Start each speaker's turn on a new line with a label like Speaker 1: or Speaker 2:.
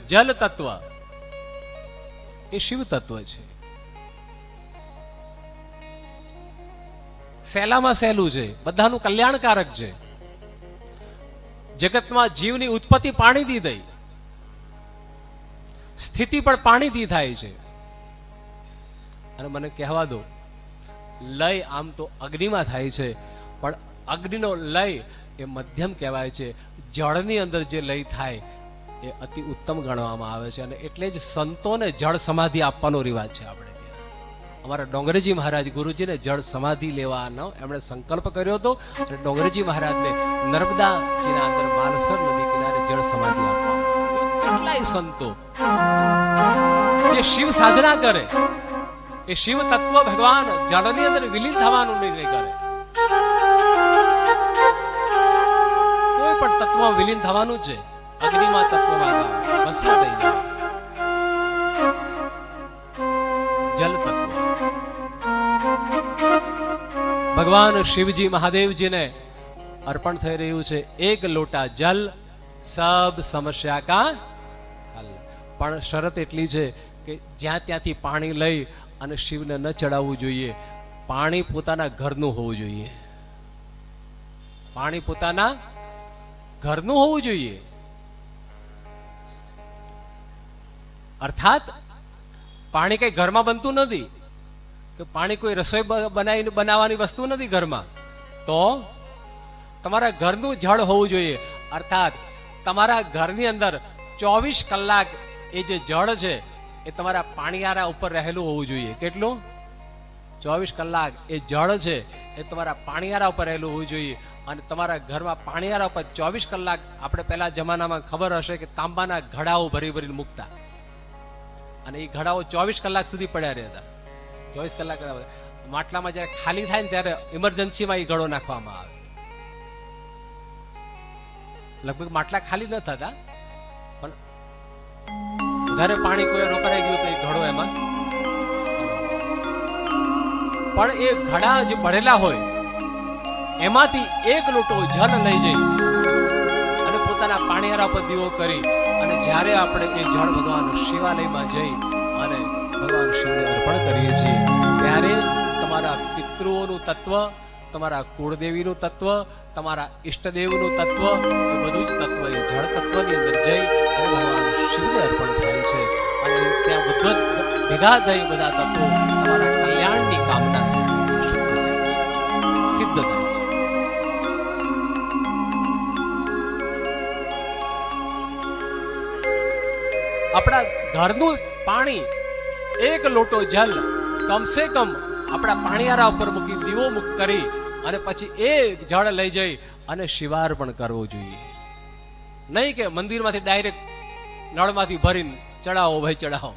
Speaker 1: જલ તત્વ. એ શિવ તત્વ છે. સહેલામાં સહેલું છે. બધાનું કલ્યાણકારક છે. જગતમાં જીવની ઉત્પત્તિ પાણીથી થઈ સ્થિતિ પણ પાણીથી થાય છે. અને મને કહેવા દો, લય આમ તો અગ્નિમાં થાય છે, પણ અગ્નિનો લય એ મધ્યમ કહેવાય છે. જળની અંદર જે લય થાય એ અતિ ઉત્તમ ગણવામાં આવે છે અને એટલે જ સંતોને જળ સમાધિ આપવાનો રિવાજ છે આપણે અમારા ડોંગરેજી મહારાજ ગુરુજીને જળ સમાધિ લેવાનો એમણે સંકલ્પ કર્યો હતો અને ડોંગરેજી મહારાજને નર્મદાજીના અંદર માલસર નદી કિનારે જળ સમાધિ આપવા કેટલાય સંતો જે શિવ સાધના કરે, એ શિવ તત્વ ભગવાન જળની અંદર વિલીન થવાનું નિર્ણય કરે. કોઈ પણ તત્વ વિલીન થવાનું છે. અગ્નિમાં ભગવાન શિવજી મહાદેવજીને અર્પણ થઈ રહ્યું છે એક લોટા સબ સમસ્યા કા પણ શરત એટલી છે કે જ્યાં ત્યાંથી પાણી લઈ અને શિવને ન ચડાવવું જોઈએ. પાણી પોતાના ઘરનું હોવું જોઈએ. પાણી પોતાના ઘરનું હોવું જોઈએ. અર્થાત, પાણી કઈ ઘરમાં બનતું નથી. કે પાણી કોઈ રસોઈ બનાવીને બનાવવાની વસ્તુ નથી ઘરમાં. તો તમારા ઘરનું જળ હોવું જોઈએ. અર્થાત, તમારા ઘરની અંદર ચોવીસ કલાક એ જે જળ છે, એ તમારા પાણીયારા ઉપર રહેલું હોવું જોઈએ. કેટલું? ચોવીસ કલાક એ જળ છે, એ તમારા પાણીયારા ઉપર રહેલું હોવું જોઈએ. અને તમારા ઘરમાં પાણીયારા ઉપર ચોવીસ કલાક, આપણે પહેલા જમાનામાં ખબર હશે કે તાંબાના ઘડાઓ ભરી ભરીને મૂકતા. અને એ ઘડાઓ ચોવીસ કલાક સુધી પડ્યા રહેતા. ચોવીસ કલાક માટલામાં જ્યારે ખાલી થાય ને ત્યારે ઇમરજન્સીમાં એ ઘડો નાખવામાં આવે. લગભગ માટલા ખાલી ન થતા, પણ વધારે પાણી કોઈ રોકાઈ ગયું તો એ ઘડો એમાં. પણ એ ઘડા જે ભરેલા હોય, એમાંથી એક લોટો જલ લઈ જઈ. પોતાના પાણીયારા પર દીવો કરી અને જ્યારે આપણે એ જળ ભગવાન શિવાલયમાં જઈ અને ભગવાન શિવને અર્પણ કરીએ છીએ, ત્યારે તમારા પિતૃઓનું તત્વ, તમારા કુળદેવીનું તત્વ, તમારા ઈષ્ટદેવનું તત્વ, એ બધું જ તત્વ એ જળ તત્વની અંદર જઈ અને ભગવાન શિવને અર્પણ થાય છે. અને ત્યાં બધું ભેગા થઈ બધા તત્વો આપણા ઘરનું પાણી, એક લોટો જલ, કમસે કમ આપણા પાણીયારા ઉપર મૂકી દીવો મુક કરી અને પછી એ જળ લઈ જઈ અને શિવાર પણ કરવો જોઈએ. નહીં કે મંદિરમાંથી ડાયરેક્ટ નળમાંથી ભરીને ચડાવો, ભાઈ ચડાવો.